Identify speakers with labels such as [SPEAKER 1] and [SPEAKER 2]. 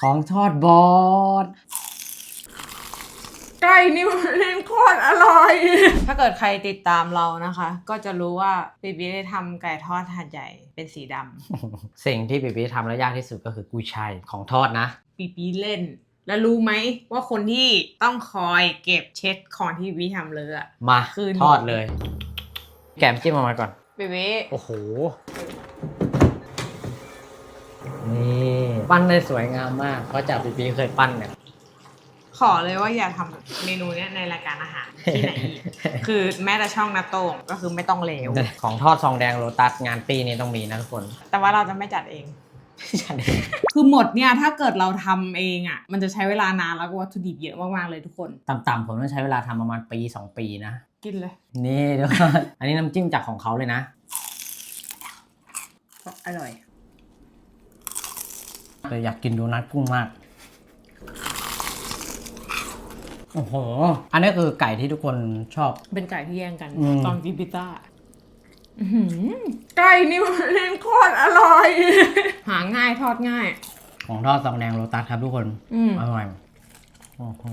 [SPEAKER 1] ของทอดบอส
[SPEAKER 2] ไก่นี่มันเล่นโคตรอร่อย ถ้าเกิดใครติดตามเรานะคะ ก็จะรู้ว่าบีบีได้ทำไก่ทอดหัดใหญ่เป็นสีดำ
[SPEAKER 1] สิ่งที่ปีปีทำแล้วยากที่สุดก็คือกุ้ยช่ายของทอดนะ
[SPEAKER 2] บีบีเล่น แล้วรู้ไหมว่าคนที่ต้องคอยเก็บเช็ดของที่บีบีทำเลยอะ
[SPEAKER 1] มา
[SPEAKER 2] คือ
[SPEAKER 1] ทอดเลย แกมจิ้มออกมาก่อน
[SPEAKER 2] บีบี
[SPEAKER 1] โอ้โห นี่ ปั้นได้สวยงามมาก เพราะจากปีปีเคยปั้นเนี่ย
[SPEAKER 2] ขอเลยว่าอย่าทำเมนูเนี้ยในรายการอาหารที่ไหนอีก คือแม้แต่ช่องนาโต้งก็คือไม่ต้องเลว
[SPEAKER 1] ของทอดซองแดงโลตัสงานปีนี้ต้องมีนะทุกคน
[SPEAKER 2] แต่ว่าเราจะไม่จัดเอง คือหมดเนี่ยถ้าเกิดเราทำเองอะ่ะ มันจะใช้เวลานานแล้วก็วัตถุดิบเยอะมากๆเลยทุกคน
[SPEAKER 1] ต่ำๆผมต้องใช้เวลาทำประมาณปี 2 ปีนะ
[SPEAKER 2] กินเลย
[SPEAKER 1] นี่เดี๋ยวก่อนอันนี้น้ำจิ้มจากของเขาเลยนะ
[SPEAKER 2] อร่อย
[SPEAKER 1] แต่อยากกินโดนัทกุ้งมากโอ้โห อันนี้คือไก่ที่ทุกคนชอบ
[SPEAKER 2] เป็นไก่ที่แย่งกัน
[SPEAKER 1] อืม
[SPEAKER 2] ตอนกินพิซซ่าอื้อหือไก่นี่มันเล่นโคตรอร่อย หาง่ายทอดง่าย
[SPEAKER 1] ของทอดซองแดงโลตัสครับทุกคน
[SPEAKER 2] อืม
[SPEAKER 1] อร่อย โอ้โห